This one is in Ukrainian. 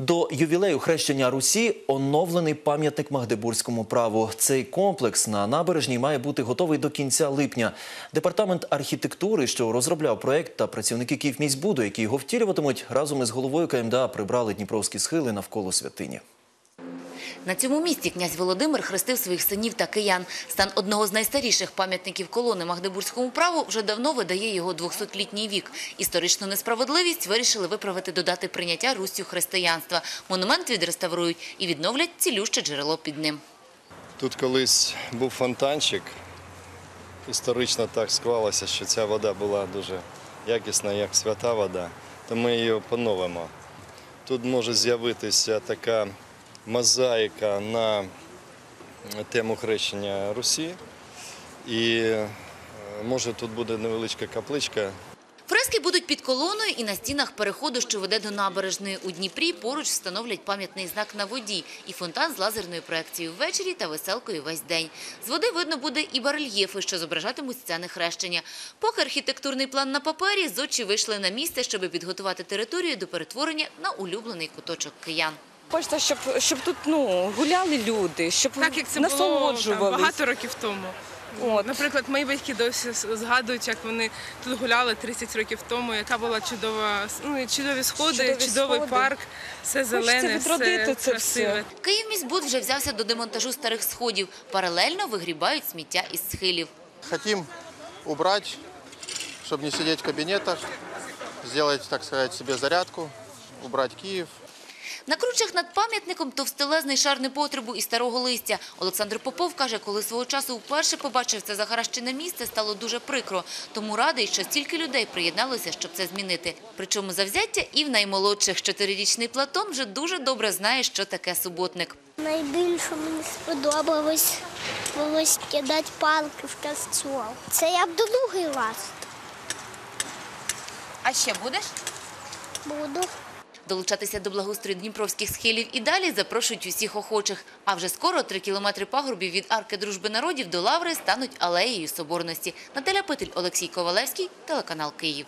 До ювілею хрещення Русі оновлений пам'ятник Магдебурзькому праву. Цей комплекс на набережній має бути готовий до кінця липня. Департамент архітектури, що розробляв проект, та працівники Київміськбуду, які його втілюватимуть, разом із головою КМДА прибрали дніпровські схили навколо святині. На цьому місці князь Володимир хрестив своїх синів та киян. Стан одного з найстаріших пам'ятників колони Магдебурзькому праву вже давно видає його 200-літній вік. Історичну несправедливість вирішили виправити додати прийняття Руссю християнства. Монумент відреставрують і відновлять цілюще джерело під ним. Тут колись був фонтанчик. Історично так склалося, що ця вода була дуже якісна, як свята вода, то ми її поновимо. Тут може з'явитися така мозаїка на тему хрещення Русі. І е, може тут буде невеличка капличка Фрески будуть під колоною і на стінах переходу, що веде до набережної. У Дніпрі поруч встановлять пам'ятний знак на воді і фонтан з лазерною проекцією ввечері та веселкою весь день. З води видно буде і барельєфи, що зображатимуть сцени хрещення. Поки архітектурний план на папері, зодчі вийшли на місце, щоб підготувати територію до перетворення на улюблений куточок киян. Хочеться, щоб, щоб тут ну, гуляли люди, щоб Так як це було там, багато років тому. От. Наприклад, мої батьки досі згадують, як вони тут гуляли 30 років тому, яка була чудова, ну, чудові сходи, Чудові чудовий сходи. парк, все зелене, відродити все це красиве. Київміськбуд вже взявся до демонтажу старих сходів. Паралельно вигрібають сміття із схилів. Хотим убрать, чтобы не сидеть в кабинетах, сделать, так сказать, себе зарядку, убрать Киев. На кручах над пам'ятником товстелезний шар непотребу і старого листя. Олександр Попов каже, коли свого часу вперше побачив це захаращене місце, стало дуже прикро. Тому радий, що стільки людей приєдналося, щоб це змінити. Причому завзяття і в наймолодших. Чотирирічний Платон вже дуже добре знає, що таке суботник. Найбільше мені сподобалось було скидати палки в костюм. Це я буду другий раз А ще будеш? буду. Долучатися до благоустрою дніпровських схилів і далі запрошують усіх охочих. А вже скоро три кілометри пагорбів від арки дружби народів до Лаври стануть алеєю соборності. Наталя Петель, Олексій Ковалевський, телеканал Київ.